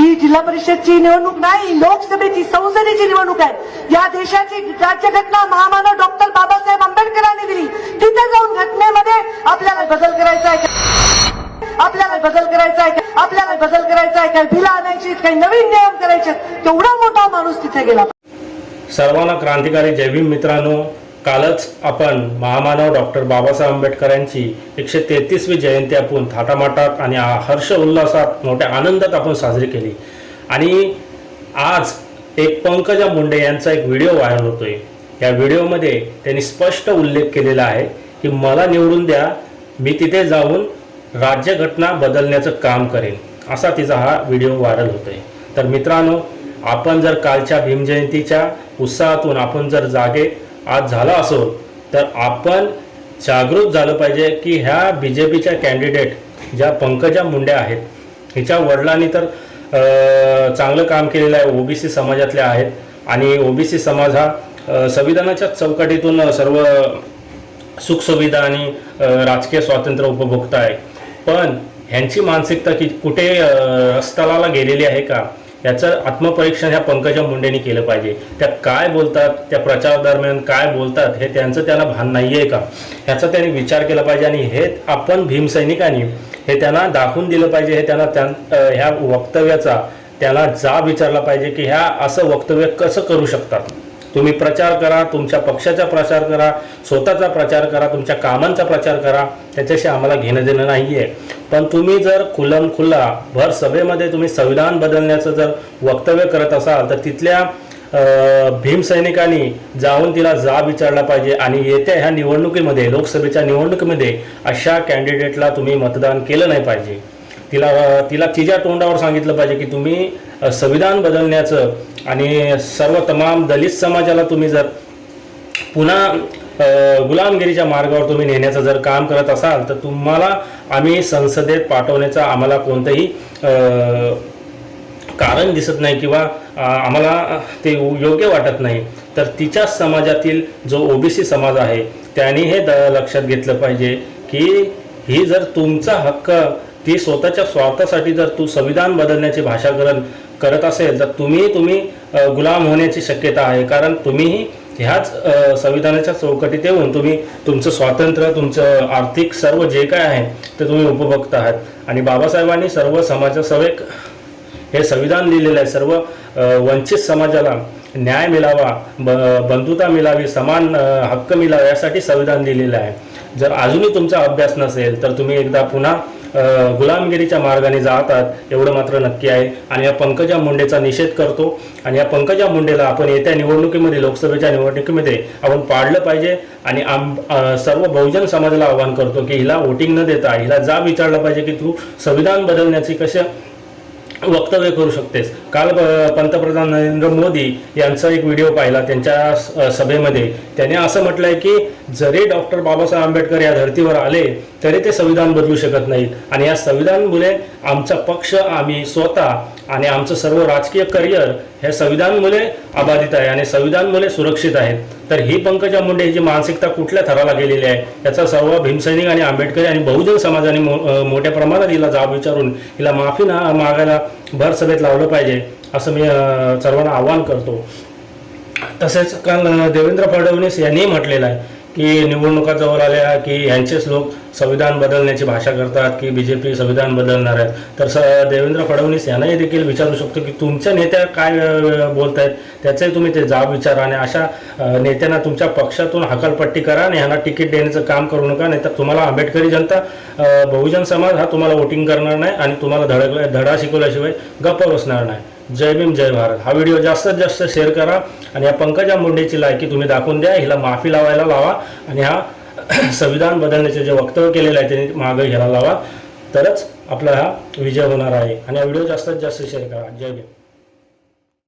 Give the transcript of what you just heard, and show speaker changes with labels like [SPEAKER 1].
[SPEAKER 1] ही जिल्हा परिषदची निवडणूक नाही लोकसभेची संसदेची निवडणूक आहे. या देशाची राज्यघटना महामानव डॉक्टर बाबासाहेब आंबेडकरांनी दिली. तिथे जाऊन घटनेमध्ये आपल्याला बदल करायचा आहे का? आपल्याला बदल करायचा आहे का? आपल्याला बदल करायचा आहे काय भिला आणायची काही नवीन नियम करायचे तेवढा मोठा माणूस तिथे गेला.
[SPEAKER 2] सर्वांना क्रांतिकारी जय भीम मित्रांनो कालच आपण महामानव डॉक्टर बाबासाहेब आंबेडकरांची एकशे तेहतीसवी जयंती आपण थाटामाटात आणि हर्ष उल्हासात मोठ्या आनंदात आपण साजरी केली. आणि आज एक पंकजा मुंडे यांचा एक व्हिडिओ व्हायरल होतोय. या व्हिडिओमध्ये त्यांनी स्पष्ट उल्लेख केलेला आहे की मला निवडून द्या मी तिथे जाऊन राज्यघटना बदलण्याचं काम करेन असा तिचा हा व्हिडिओ व्हायरल होतोय. तर मित्रांनो आपण जर कालच्या भीमजयंतीच्या उत्साहातून आपण जर जागे आज झाला असो तर आपण जागृत झालं पाहिजे की ह्या बी जे पीच्या कॅन्डिडेट ज्या पंकजा मुंडे आहेत हिच्या वडिलांनी तर चांगलं काम केलेलं आहे ओबीसी समाजातल्या आहेत आणि ओबीसी समाज हा संविधानाच्या चौकटीतून सर्व सुखसुविधा आणि राजकीय स्वातंत्र्य उपभोक्ता आहे पण ह्यांची मानसिकता की कुठे स्थलाला गेलेली आहे का? याचं आत्मपरीक्षण ह्या पंकजा मुंडेंनी केलं पाहिजे. त्या काय बोलतात त्या प्रचार दरम्यान काय बोलतात हे त्यांचं त्यांना भान नाही आहे का? ह्याचा त्यांनी विचार केला पाहिजे आणि हे आपण भीमसैनिकांनी हे त्यांना दाखवून दिलं पाहिजे हे त्यांना त्यां ह्या वक्तव्याचा त्याला जाब विचारला पाहिजे की ह्या असं वक्तव्य कसं करू शकतात? तुम्ही प्रचार करा तुमच्या पक्षाचा प्रचार करा स्वतःचा प्रचार करा तुमच्या कामांचा प्रचार करा त्याच्याशी आम्हाला घेणं देणं नाही आहे पण तुम्ही जर खुलम खुल्ला भर सभेमध्ये तुम्ही संविधान बदलण्याचं जर वक्तव्य करत असाल तर तिथल्या भीमसैनिकांनी जाऊन तिला जाब विचारला पाहिजे आणि येत्या ह्या निवडणुकीमध्ये लोकसभेच्या निवडणुकीमध्ये अशा कॅन्डिडेटला तुम्ही मतदान केलं नाही पाहिजे. तिला तिला तिच्या तोंडावर सांगितलं पाहिजे की तुम्ही संविधान बदलण्याचं आणि सर्व तमाम दलित समाजाला तुम्ही जर पुन्हा गुलामगिरीच्या मार्गावर तुम्ही नेण्याचं जर काम करत असाल तर तुम्हाला आम्ही संसदेत पाठवण्याचा आम्हाला कोणतंही कारण दिसत नाही किंवा आम्हाला ते योग्य वाटत नाही. तर तिच्याच समाजातील जो ओबीसी समाज आहे त्यांनी हे द लक्षात घेतलं पाहिजे की ही जर तुमचा हक्क ती स्वतःच्या स्वार्थासाठी जर तू संविधान बदलण्याची भाषा करत करत असेल तर तुम्ही तुम्ही गुलाम होण्याची शक्यता आहे. कारण तुम्हीही ह्याच संविधानाच्या चौकटीत येऊन तुम्ही तुमचं स्वातंत्र्य तुमचं आर्थिक सर्व जे काय आहे ते तुम्ही उपभोगता आहात. आणि बाबासाहेबांनी सर्व समाजासवेक हे संविधान लिहिलेलं आहे. सर्व वंचित समाजाला न्याय मिळावा ब बंधुता मिळावी समान हक्क मिळावा यासाठी संविधान लिहिलेलं आहे. जर अजूनही तुमचा अभ्यास नसेल तर तुम्ही एकदा पुन्हा गुलामगिरीच्या मार्गाने जातात एवढं मात्र नक्की आहे. आणि या पंकजा मुंडेचा निषेध करतो. आणि या पंकजा मुंडेला आपण येत्या निवडणुकीमध्ये लोकसभेच्या निवडणुकीमध्ये आपण पाडलं पाहिजे. आणि आम सर्व बहुजन समाजाला आवाहन करतो की हिला वोटिंग न देता हिला जा विचारलं पाहिजे की तू संविधान बदलण्याची कशा वक्तव्य करू शकतेस. काल पंतप्रधान नरेंद्र मोदी यांचा एक व्हिडिओ पाहिला त्यांच्या सभेमध्ये. त्याने असं म्हटलंय की जरी डॉक्टर बाबासाहेब आंबेडकर या धर्तीवर आले तरी ते संविधान बदलू शकत नाहीत. आणि या संविधानमुळे आमचा पक्ष आम्ही स्वतः आणि आमचं सर्व राजकीय करिअर हे संविधानमुळे अबाधित आहे आणि संविधानमुळे सुरक्षित आहेत. तर ही पंकजा मुंडे ही जी मानसिकता कुठल्या थराला गेलेली आहे याचा सर्व भीमसैनिक आणि आंबेडकरी आणि बहुजन समाजाने मो मोठ्या प्रमाणात हिला जाब विचारून हिला माफी ना मागायला भर सभेत लावलं पाहिजे असं मी सर्वांना आवाहन करतो. तसेच काल देवेंद्र फडणवीस यांनी म्हटलेलं आहे की निवडणुका जवळ आल्या की ह्यांचेच लोक संविधान बदलण्याची भाषा करतात की बी जे पी संविधान बदलणार आहेत तर स देवेंद्र फडणवीस यांनाही देखील विचारू शकतो की तुमच्या नेत्या काय बोलत आहेत त्याचंही तुम्ही ते जाब विचारा आणि अशा नेत्यांना तुमच्या पक्षातून हकालपट्टी करा आणि ह्यांना तिकीट देण्याचं काम करू नका नाही तर तुम्हाला आंबेडकरी जनता बहुजन समाज हा तुम्हाला वोटिंग करणार नाही आणि तुम्हाला धडक धडा शिकवल्याशिवाय गप्प बसणार नाही. जय भीम जय भारत. हा व्हिडिओ जास्तीत जास्त शेअर करा आणि या पंकजा मुंडेची लायकी तुम्ही दाखवून द्या. हिला माफी लावायला लावा आणि हा संविधान बदलण्याचे जे वक्तव्य केलेलं आहे त्यांनी मागं घ्यायला लावा. तरच आपला हा विजय होणार आहे. आणि हा व्हिडिओ जास्तीत जास्त शेअर करा. जय भीम.